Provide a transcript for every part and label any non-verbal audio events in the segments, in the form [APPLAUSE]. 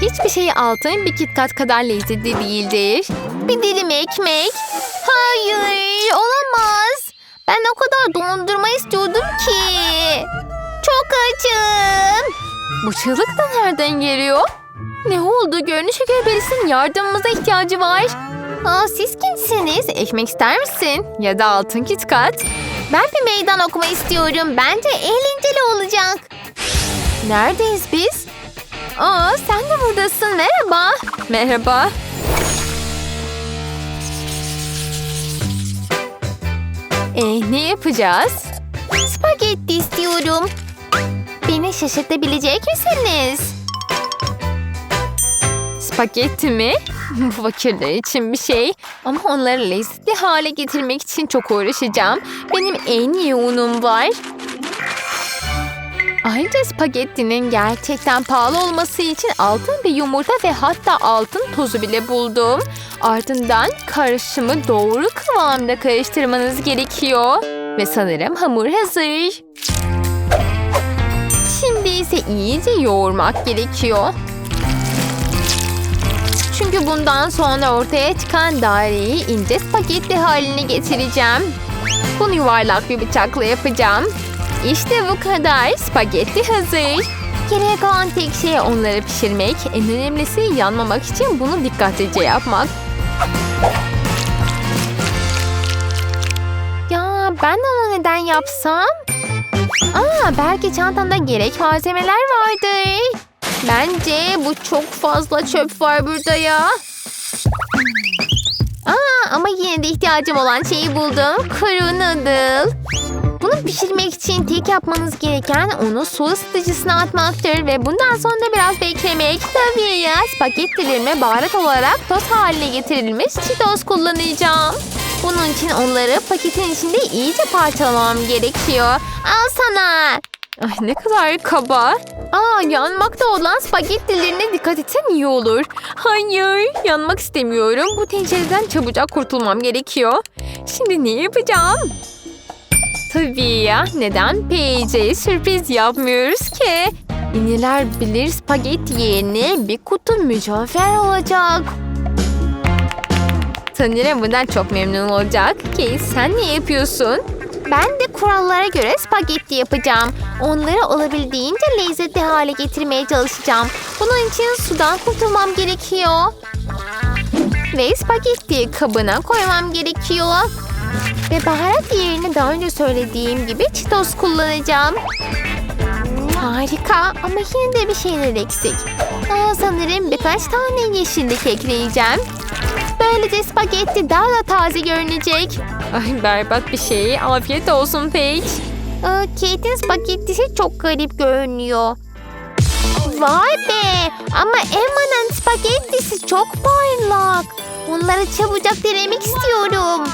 Hiçbir şey altın bir KitKat kadar lezzetli değildir. Bir dilim ekmek. Hayır, olamaz. Ben o kadar dondurma istiyordum ki. Çok açım. Bu çığlık da nereden geliyor? Ne oldu? Görünüşe göre birisinin yardımımıza ihtiyacı var. Aa, siz kimsiniz? Ekmek ister misin? Ya da altın KitKat. Ben bir meydan okuma istiyorum. Bence eğlenceli olacak. Neredeyiz biz? Aa, sen de buradasın. Merhaba. Merhaba. E, ne yapacağız? Spagetti istiyorum. Beni şaşırtabilecek misiniz? Spagetti mi? [LAUGHS] Bu fakirler için bir şey. Ama onları lezzetli hale getirmek için çok uğraşacağım. Benim en iyi unum var. Ayrıca spagettinin gerçekten pahalı olması için altın bir yumurta ve hatta altın tozu bile buldum. Ardından karışımı doğru kıvamda karıştırmanız gerekiyor. Ve sanırım hamur hazır. Şimdi ise iyice yoğurmak gerekiyor. Çünkü bundan sonra ortaya çıkan daireyi ince spagetti haline getireceğim. Bunu yuvarlak bir bıçakla yapacağım. İşte bu kadar. Spagetti hazır. Geriye kalan tek şey onları pişirmek. En önemlisi yanmamak için bunu dikkatlice yapmak. Ya ben onu neden yapsam? Aa, belki çantamda gerek malzemeler vardır. Bence bu çok fazla çöp var burada ya. Aa, ama yine de ihtiyacım olan şeyi buldum. Kuru noodle. Bunu pişirmek için tek yapmanız gereken onu su ısıtıcısına atmaktır ve bundan sonra biraz beklemek. Tabii ya spagettilerime baharat olarak toz haline getirilmiş çitos kullanacağım. Bunun için onları paketin içinde iyice parçalamam gerekiyor. Al sana. Ay ne kadar kaba. Aa yanmakta olan spagettilerine dikkat etsen iyi olur. Hayır yanmak istemiyorum. Bu tencereden çabucak kurtulmam gerekiyor. Şimdi ne yapacağım? Tabii ya neden PJ'ye sürpriz yapmıyoruz ki? Ünlüler bilir spagetti yerine bir kutu mücevher olacak. Sanırım bundan çok memnun olacak. Ki sen ne yapıyorsun? Ben de kurallara göre spagetti yapacağım. Onları olabildiğince lezzetli hale getirmeye çalışacağım. Bunun için sudan kurtulmam gerekiyor. Ve spagetti kabına koymam gerekiyor. Ve baharat yerine daha önce söylediğim gibi çitos kullanacağım. Harika ama yine de bir şeyler eksik. Aa, sanırım birkaç tane yeşillik ekleyeceğim. Böylece spagetti daha da taze görünecek. Ay berbat bir şey. Afiyet olsun Paige. Aa, Kate'in spagettisi çok garip görünüyor. Vay be! Ama Emma'nın spagettisi çok parlak. Onları çabucak denemek istiyorum.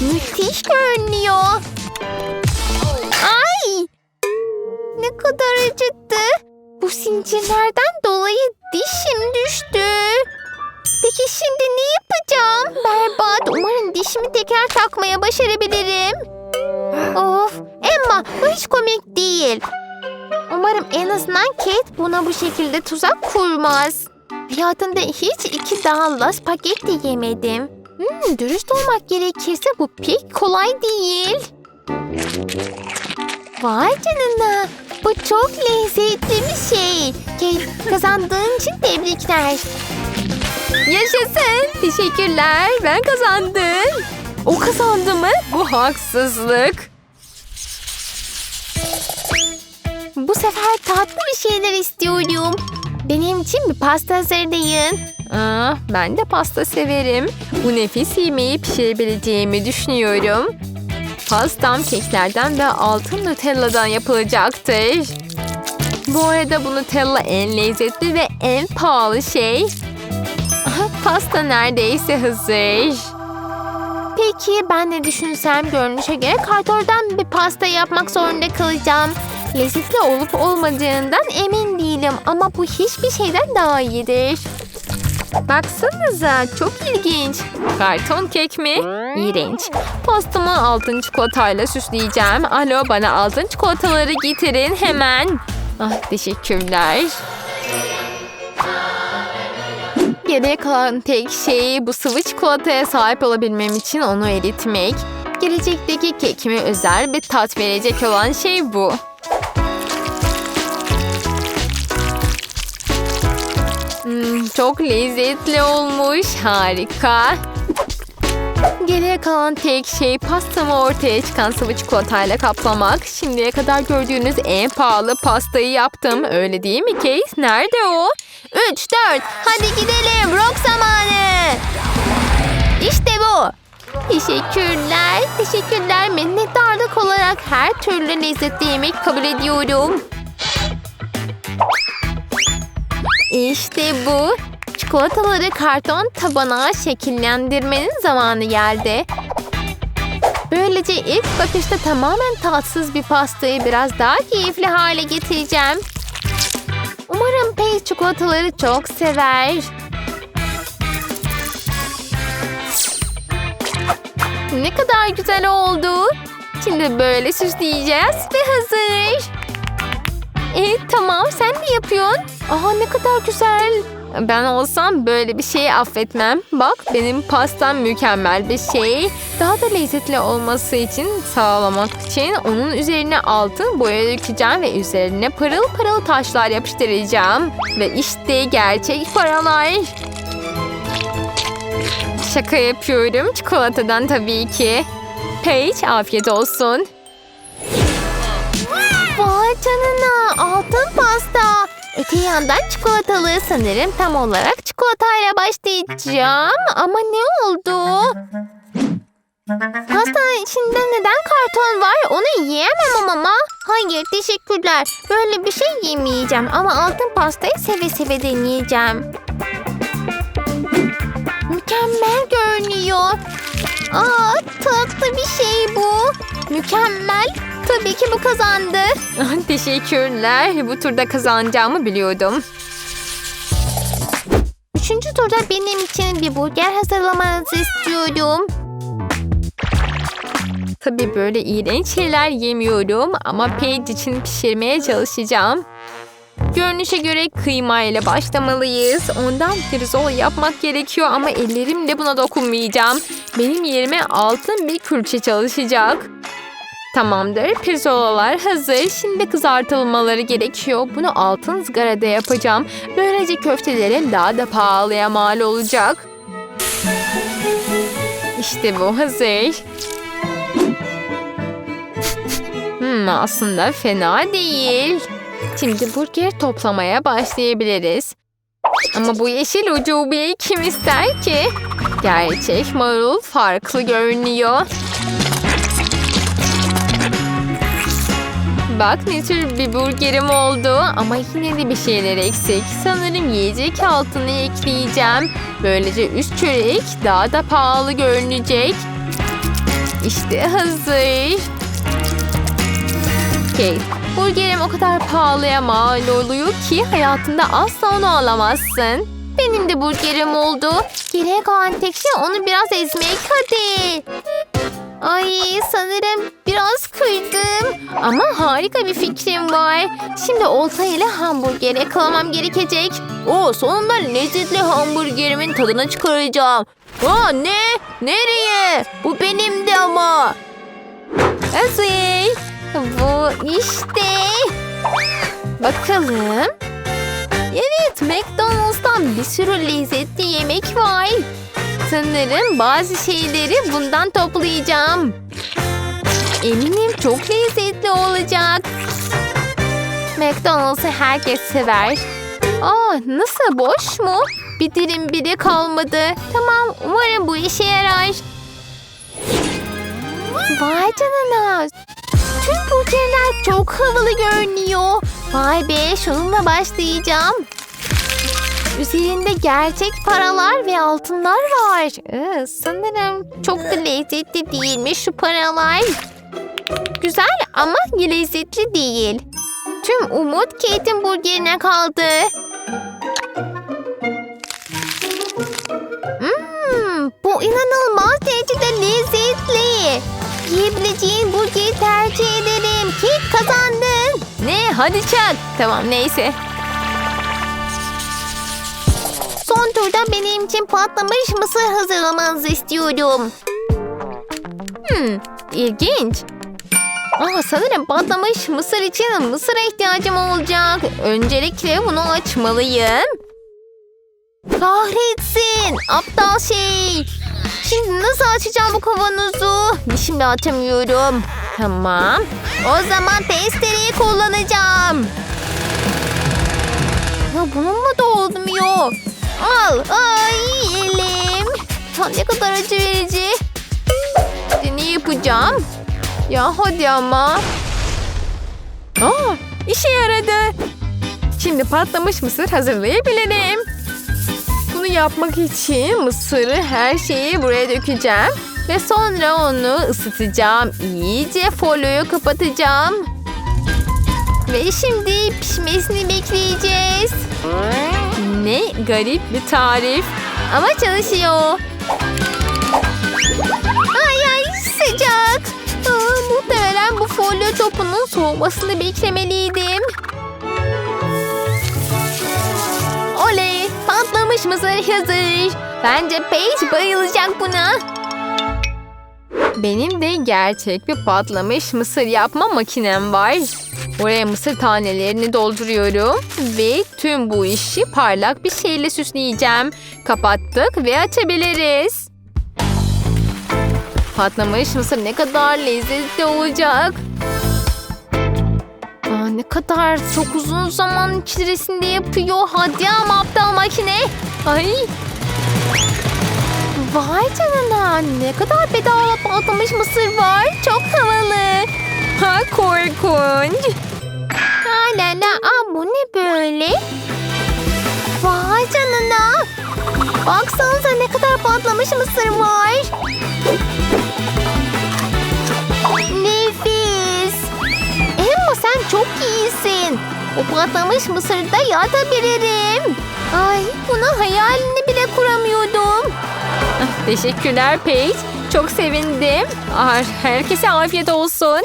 Müthiş görünüyor. Ay! Ne kadar acıttı. Bu zincirlerden dolayı dişim düştü. Peki şimdi ne yapacağım? Berbat. Umarım dişimi tekrar takmaya başarabilirim. Of. Emma bu hiç komik değil. Umarım en azından Kate buna bu şekilde tuzak kurmaz. Hayatımda hiç iki dağla spagetti yemedim. Hmm, dürüst olmak gerekirse bu pek kolay değil. Vay canına. Bu çok lezzetli bir şey. Kazandığın için tebrikler. Yaşasın. Teşekkürler. Ben kazandım. O kazandı mı? Bu haksızlık. Bu sefer tatlı bir şeyler istiyorum. Benim için bir pasta hazırlayın. Aa, ben de pasta severim. Bu nefis yemeği pişirebileceğimi düşünüyorum. Pastam keklerden ve altın Nutella'dan yapılacaktır. Bu arada bu Nutella en lezzetli ve en pahalı şey. Pasta neredeyse hazır. Peki ben ne düşünsem görünüşe göre kartordan bir pasta yapmak zorunda kalacağım. Lezzetli olup olmadığından emin değilim ama bu hiçbir şeyden daha iyidir. Baksanıza çok ilginç. Karton kek mi? İğrenç. Pastamı altın çikolatayla süsleyeceğim. Alo bana altın çikolataları getirin hemen. Ah teşekkürler. Geriye kalan tek şey bu sıvı çikolataya sahip olabilmem için onu eritmek. Gelecekteki kekime özel bir tat verecek olan şey bu. Çok lezzetli olmuş. Harika. Geriye kalan tek şey pastamı ortaya çıkan sıvı çikolatayla kaplamak. Şimdiye kadar gördüğünüz en pahalı pastayı yaptım. Öyle değil mi Case? Nerede o? 3, 4. Hadi gidelim. Rock zamanı. İşte bu. Teşekkürler. Teşekkürler. Minnettarlık olarak her türlü lezzetli yemek kabul ediyorum. İşte bu. Çikolataları karton tabana şekillendirmenin zamanı geldi. Böylece ilk bakışta tamamen tatsız bir pastayı biraz daha keyifli hale getireceğim. Umarım Paige çikolataları çok sever. Ne kadar güzel oldu. Şimdi böyle süsleyeceğiz ve hazır. Evet tamam sen ne yapıyorsun? Aha ne kadar güzel. Ben olsam böyle bir şeyi affetmem. Bak benim pastam mükemmel bir şey. Daha da lezzetli olması için sağlamak için onun üzerine altın boya dökeceğim ve üzerine pırıl pırıl taşlar yapıştıracağım. Ve işte gerçek paralar. Şaka yapıyorum. Çikolatadan tabii ki. Paige afiyet olsun. Vay canına altın pasta. Öte yandan çikolatalı sanırım tam olarak çikolatayla başlayacağım. Ama ne oldu? Pastanın içinde neden karton var? Onu yiyemem ama. Hayır teşekkürler. Böyle bir şey yemeyeceğim. Ama altın pastayı seve seve deneyeceğim. Mükemmel görünüyor. Aa, tatlı bir şey bu. Mükemmel. Tabii ki bu kazandı. [LAUGHS] Teşekkürler. Bu turda kazanacağımı biliyordum. Üçüncü turda benim için bir burger hazırlamanızı istiyorum. Tabii böyle iğrenç şeyler yemiyorum ama Paige için pişirmeye çalışacağım. Görünüşe göre kıyma ile başlamalıyız. Ondan pirzola yapmak gerekiyor ama ellerimle buna dokunmayacağım. Benim yerime altın bir külçe çalışacak. Tamamdır. Pirzolalar hazır. Şimdi kızartılmaları gerekiyor. Bunu altın ızgarada yapacağım. Böylece köftelerim daha da pahalıya mal olacak. İşte bu hazır. Hmm, aslında fena değil. Şimdi burger toplamaya başlayabiliriz. Ama bu yeşil ucubeyi kim ister ki? Gerçek marul farklı görünüyor. Bak ne tür bir burgerim oldu ama yine de bir şeyler eksik. Sanırım yiyecek altını ekleyeceğim. Böylece üst çörek daha da pahalı görünecek. İşte hazır. Kate, burgerim o kadar pahalıya mal oluyor ki hayatında asla onu alamazsın. Benim de burgerim oldu. Geriye kalan tek şey onu biraz ezmek hadi. Ay sanırım biraz kırdım. Ama harika bir fikrim var. Şimdi olta ile hamburger yakalamam gerekecek. O sonunda lezzetli hamburgerimin tadını çıkaracağım. Aa ne? Nereye? Bu benimdi ama. Hazır. Bu işte. Bakalım. Evet McDonald's'tan bir sürü lezzetli yemek var. Sanırım bazı şeyleri bundan toplayacağım. Eminim çok lezzetli olacak. McDonald's'ı herkes sever. Aa, nasıl boş mu? Bir dilim bile kalmadı. Tamam umarım bu işe yarar. Vay canına. Tüm burgerler çok havalı görünüyor. Vay be şununla başlayacağım. Üzerinde gerçek paralar ve altınlar var. Ee, sanırım çok da lezzetli değilmiş şu paralar. Güzel ama lezzetli değil. Tüm umut Kate'in burgerine kaldı. Hmm, bu inanılmaz derecede lezzetli. Yiyebileceğin burgeri tercih ederim. Kate kazandın. Ne? Hadi çak. Tamam neyse. Son benim için patlamış mısır hazırlamanızı istiyorum. Hmm, ilginç. Aa, sanırım patlamış mısır için mısıra ihtiyacım olacak. Öncelikle bunu açmalıyım. Kahretsin! Aptal şey! Şimdi nasıl açacağım bu kavanozu? Şimdi açamıyorum. Tamam. O zaman testereyi kullanacağım. Ya bununla da olmuyor. Al. Ay elim. Ya ne kadar acı verici. Ne yapacağım? Ya hadi ama. Aa, işe yaradı. Şimdi patlamış mısır hazırlayabilirim. Bunu yapmak için mısırı her şeyi buraya dökeceğim. Ve sonra onu ısıtacağım. İyice folyoyu kapatacağım. Ve şimdi pişmesini bekleyeceğiz. Ne garip bir tarif. Ama çalışıyor. Ay ay sıcak. Aa, muhtemelen bu folyo topunun soğumasını beklemeliydim. Oley! Patlamış mısır hazır. Bence Paige bayılacak buna. Benim de gerçek bir patlamış mısır yapma makinem var. Oraya mısır tanelerini dolduruyorum ve tüm bu işi parlak bir şeyle süsleyeceğim. Kapattık ve açabiliriz. Patlamış mısır ne kadar lezzetli olacak. Aa, ne kadar çok uzun zaman içerisinde yapıyor. Hadi ama aptal makine. Ay. Vay canına ne kadar bedava patlamış mısır var. Çok havalı. Ha korkunç. La la aa, bu ne böyle? Vay canına. Baksanıza ne kadar patlamış mısır var. Nefis. Emma sen çok iyisin. O patlamış mısırda yatabilirim. Ay bunu hayalini bile kuramıyordum. Ah, Teşekkürler Paige. Çok sevindim. Ah, Herkese afiyet olsun.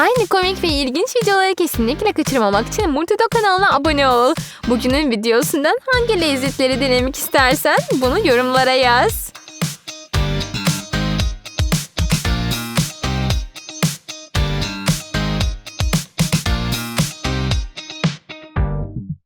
Aynı komik ve ilginç videoları kesinlikle kaçırmamak için Multido kanalına abone ol. Bugünün videosundan hangi lezzetleri denemek istersen bunu yorumlara yaz.